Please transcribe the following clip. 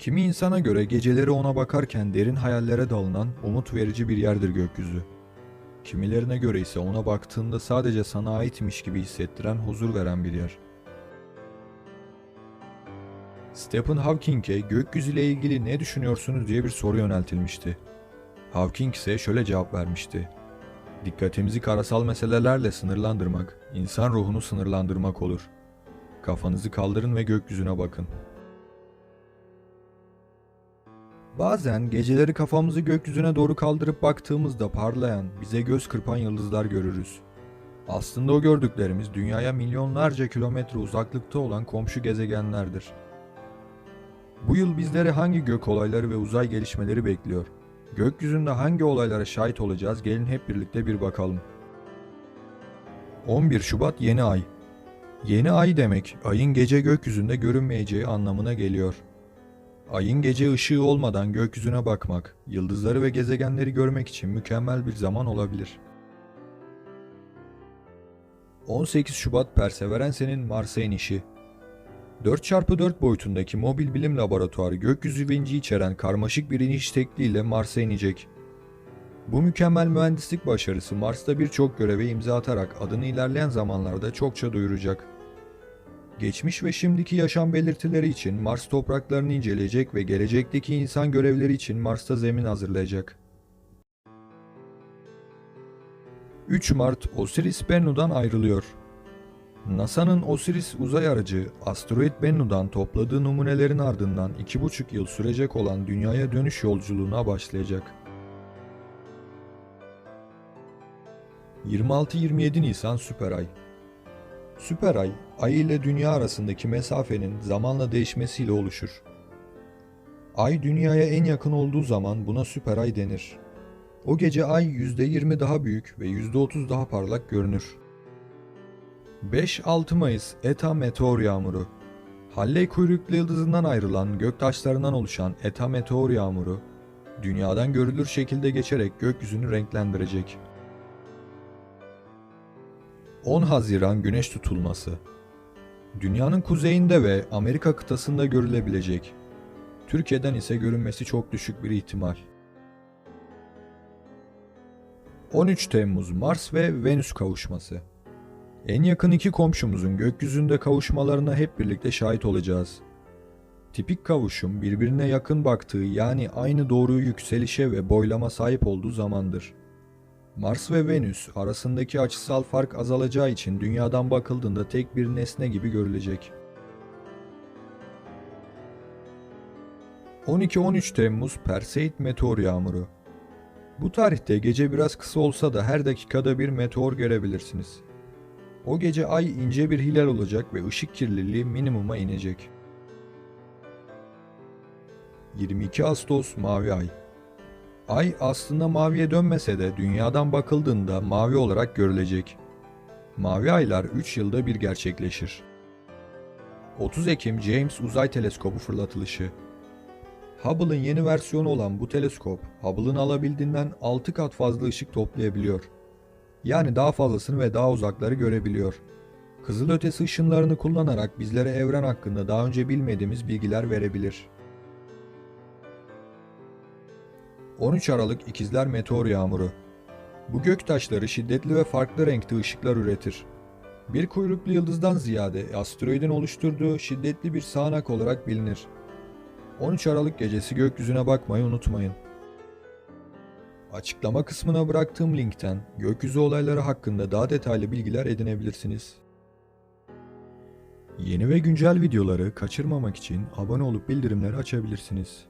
Kimi insana göre geceleri ona bakarken derin hayallere dalınan umut verici bir yerdir gökyüzü. Kimilerine göre ise ona baktığında sadece sana aitmiş gibi hissettiren huzur veren bir yer. Stephen Hawking'e gökyüzüyle ilgili ne düşünüyorsunuz diye bir soru yöneltilmişti. Hawking ise şöyle cevap vermişti. Dikkatimizi karasal meselelerle sınırlandırmak, insan ruhunu sınırlandırmak olur. Kafanızı kaldırın ve gökyüzüne bakın. Bazen geceleri kafamızı gökyüzüne doğru kaldırıp baktığımızda parlayan, bize göz kırpan yıldızlar görürüz. Aslında o gördüklerimiz dünyaya milyonlarca kilometre uzaklıkta olan komşu gezegenlerdir. Bu yıl bizleri hangi gök olayları ve uzay gelişmeleri bekliyor? Gökyüzünde hangi olaylara şahit olacağız? Gelin hep birlikte bir bakalım. 11 Şubat yeni ay. Yeni ay demek ayın gece gökyüzünde görünmeyeceği anlamına geliyor. Ayın gece ışığı olmadan gökyüzüne bakmak, yıldızları ve gezegenleri görmek için mükemmel bir zaman olabilir. 18 Şubat Perseverance'nin Mars'a inişi. 4x4 boyutundaki mobil bilim laboratuvarı gökyüzü vinci içeren karmaşık bir iniş tekniğiyle Mars'a inecek. Bu mükemmel mühendislik başarısı Mars'ta birçok göreve imza atarak adını ilerleyen zamanlarda çokça duyuracak. Geçmiş ve şimdiki yaşam belirtileri için Mars topraklarını inceleyecek ve gelecekteki insan görevleri için Mars'ta zemin hazırlayacak. 3 Mart Osiris Bennu'dan ayrılıyor. NASA'nın Osiris uzay aracı asteroid Bennu'dan topladığı numunelerin ardından 2,5 yıl sürecek olan dünyaya dönüş yolculuğuna başlayacak. 26-27 Nisan Süperay Süperay, Ay ile Dünya arasındaki mesafenin zamanla değişmesiyle oluşur. Ay Dünya'ya en yakın olduğu zaman buna süperay denir. O gece Ay %20 daha büyük ve %30 daha parlak görünür. 5-6 Mayıs Eta meteor yağmuru Halley kuyruklu yıldızından ayrılan göktaşlarından oluşan Eta meteor yağmuru, dünyadan görülür şekilde geçerek gökyüzünü renklendirecek. 10 Haziran Güneş tutulması Dünyanın kuzeyinde ve Amerika kıtasında görülebilecek. Türkiye'den ise görünmesi çok düşük bir ihtimal. 13 Temmuz Mars ve Venüs kavuşması. En yakın iki komşumuzun gökyüzünde kavuşmalarına hep birlikte şahit olacağız. Tipik kavuşum birbirine yakın baktığı yani aynı doğru yükselişe ve boylama sahip olduğu zamandır. Mars ve Venüs arasındaki açısal fark azalacağı için dünyadan bakıldığında tek bir nesne gibi görülecek. 12-13 Temmuz Perseid meteor yağmuru. Bu tarihte gece biraz kısa olsa da her dakikada bir meteor görebilirsiniz. O gece ay ince bir hilal olacak ve ışık kirliliği minimuma inecek. 22 Ağustos Mavi Ay Ay aslında maviye dönmese de dünyadan bakıldığında mavi olarak görülecek. Mavi aylar 3 yılda bir gerçekleşir. 30 Ekim James Uzay Teleskobu fırlatılışı. Hubble'ın yeni versiyonu olan bu teleskop, Hubble'ın alabildiğinden 6 kat fazla ışık toplayabiliyor. Yani daha fazlasını ve daha uzakları görebiliyor. Kızılötesi ışınlarını kullanarak bizlere evren hakkında daha önce bilmediğimiz bilgiler verebilir. 13 Aralık İkizler Meteor Yağmuru Bu göktaşları şiddetli ve farklı renkte ışıklar üretir. Bir kuyruklu yıldızdan ziyade asteroidin oluşturduğu şiddetli bir sağanak olarak bilinir. 13 Aralık gecesi gökyüzüne bakmayı unutmayın. Açıklama kısmına bıraktığım linkten gökyüzü olayları hakkında daha detaylı bilgiler edinebilirsiniz. Yeni ve güncel videoları kaçırmamak için abone olup bildirimleri açabilirsiniz.